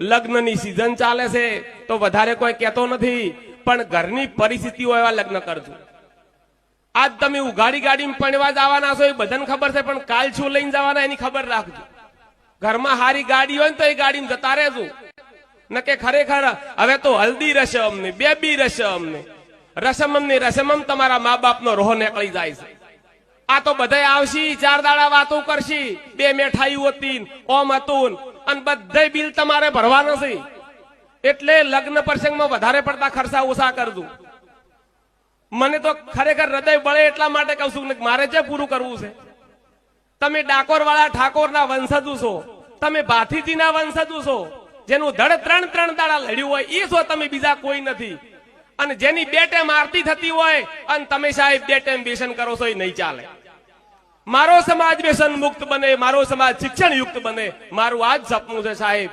લગ્નની સિઝન ચાલે છે, તો વધારે કોઈ કહેતો નથી, પણ ઘરની પરિસ્થિતિઓ એવા લગ્ન કરજો. આજ તમે ઉઘાડી ગાડીમાં પણવા જવાના છો, એ બધાને ખબર છે, પણ કાલ શું લઈને જવાના એની ખબર રાખજો. ઘરમાં હારી ગાડી હોય ને તો એ ગાડીમાં જતા રહેજો. નકે ખરેખર, હવે તો હલ્દી રસમ ને, બેબી રસમ ને. રસમમ ને રસમમ તમારા મા બાપનો રોહ નીકળી જાય છે. આ તો બધાય આવશી, ચાર દાડા વાતો કરશી, બે મેઠાઈ હતી ઓમ હતું અને બધે બિલ તમારે ભરવા છે. એટલે લગ્ન પ્રસંગમાં વધારે પડતા ખર્ચા ઓછા કરજો. મને તો ખરેખર હૃદય બળે એટલા માટે કહું છું મારે જે પૂરું કરવું છે. તમે ડાકોર વાળા ઠાકોરના વંશજુ છો. તમે ભાથીજીના વંશજુ છો. જેનું ધડ ત્રણ ત્રણ દાડા લડ્યું હોય, એ છો તમે બીજા કોઈ નથી. અને જેની બે ટાઈમ આરતી થતી હોય અને તમે સાહેબ બે ટાઈમ વ્યસન કરો છો એ નહીં ચાલે. મારો સમાજ વ્યસન મુક્ત બને, મારો સમાજ શિક્ષણ યુક્ત બને, મારું આ જ સપનું છે સાહેબ.